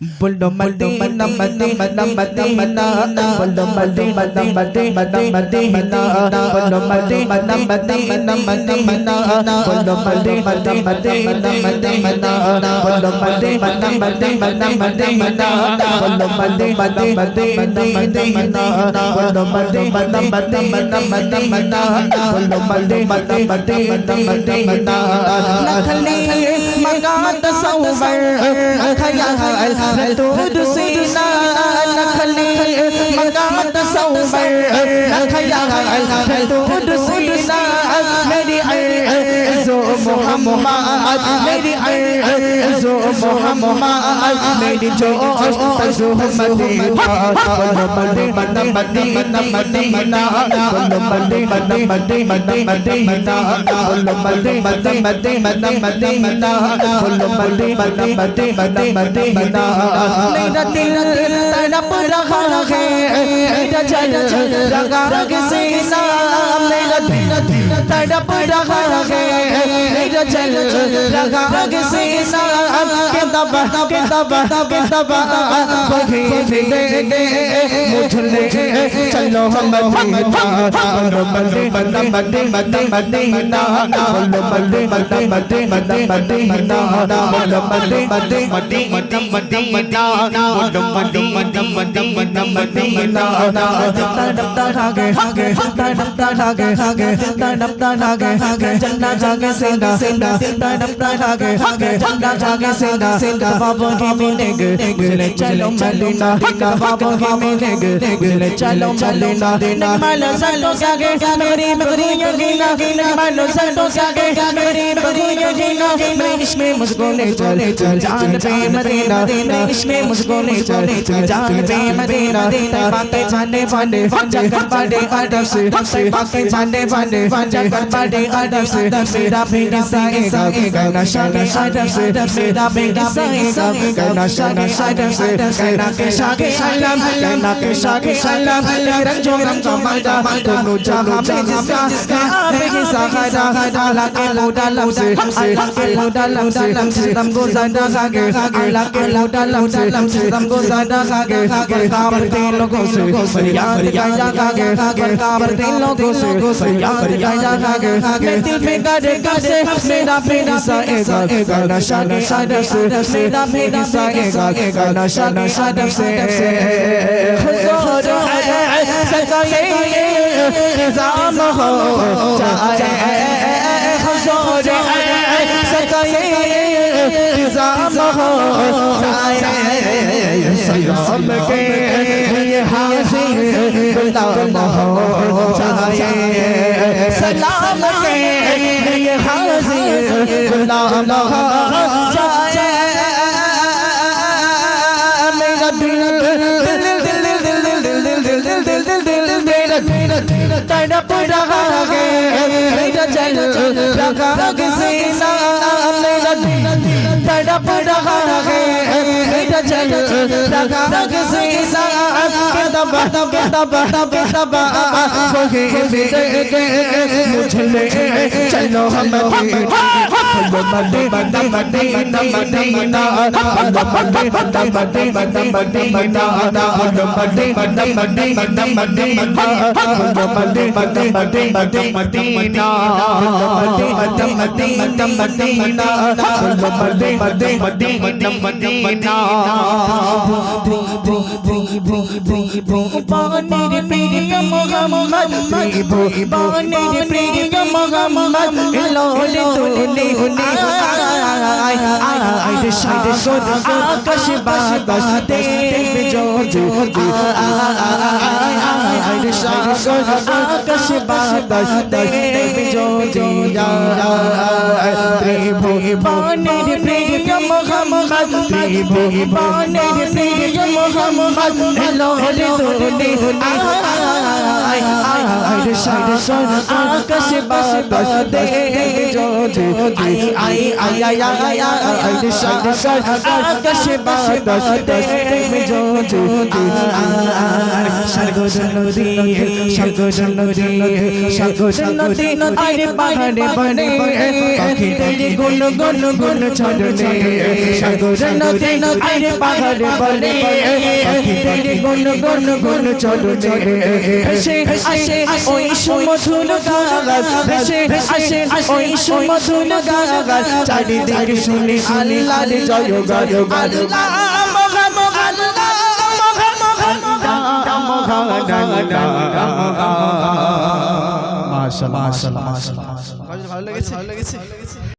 بولو مدینہ مدینہ مدینہ بولو مدینہ مدینہ مدینہ بولو مدینہ مدینہ مدینہ بولو مدینہ مدینہ مدینہ بولو مدینہ مدینہ مدینہ بولو مدینہ مدینہ مدینہ بولو مدینہ مدینہ مدینہ بولو مدینہ مدینہ مدینہ مکات سوبر خیال تود سینا نخلی مکات سوبر خیال تود سینا Muhammad मेरी अर्जो मोहम्मद मेरी जोश तजो मदीना बोलो मदीना मदीना मदीना बोलो मदीना मदीना मदीना बोलो मदीना मदीना मदीना बोलो मदीना मदीना मदीना मेरा दिल तड़प रहा है मेरा जल रगा रग सीना मेरा दिल तड़प रहा है रचल रहा से ना चलो हम चंदा जागे सिंधा सिंधा सिंधा डपटा जागे जागे चंदा जागे ka seda seda baba ki milenge gule chalo malina baba ki milenge gule chalo malina mala santo sage meri meri yagina mala santo sage Medina Medina मैं इसमें मुझको ले चले चल जान पे मदीना मैं इसमें मुझको ले चले चल जान पे मदीना पाके जाने वाले जगत बड़े अदब से हमसे पाके जाने वाले जगत बड़े अदब से मेरा भी नशा एगा एगा नशा नशा अदब से मेरा भी नशा एगा एगा नशा नशा अदब से कहना के शागे सलाम कहना के शागे सलाम रंजो रंजो मजा दोनों जहां पे जिसका जिसका है सहारा डाला के मोटा dalam se alaku dalam se sistem go zada kage alaku dalam se sistem go zada kage barkabar din logo se yaad kaya kage barkabar din logo se yaad kaya kage main dil mein gade kase mera mera sa ega ega nasha nasha se mera mera sa ega ega nasha nasha se huzur hai sakaye zam ho jaye سلام کے چاہے سلام کے حاضر چاہے میرا دل تڑپ رہا ہے میرا چل رہا کسی نہ रब रहा है चल रखा रख से दब दब दब दब दब मुझे चलो हम Madina ভুবনের প্রিয় মোহাম্মদ ভুবনের প্রিয় মোহাম্মদ লোল তুলে আয় সাদ সদ আকাশ বাতাস দেবে জোজ আয় সাদ সদ আকাশ বাতাস দেবে জোজ ভুবনের প্রিয় মোহাম্মদ দিব বনের মোহাম্মদ লোহরে আয় আয় আয় সারা সারা আকাশ বাতাস দেখে যদি আই আই আই আই আই আই রে সারা সারা আকাশ বাতাস দেখে যদি সাগর নদী সাগর নদী সাগর নদী নদী আরে পাহাড়ে বনে আসে ওই সমধুর গান ভেসে আসে ওই সমধুর গান চারিদিকে শুনি আল্লাহর জয় গান আল্লাহ মাশাআল্লাহ মাশাআল্লাহ মাশাআল্লাহ ভালো লেগেছে ভালো লেগেছে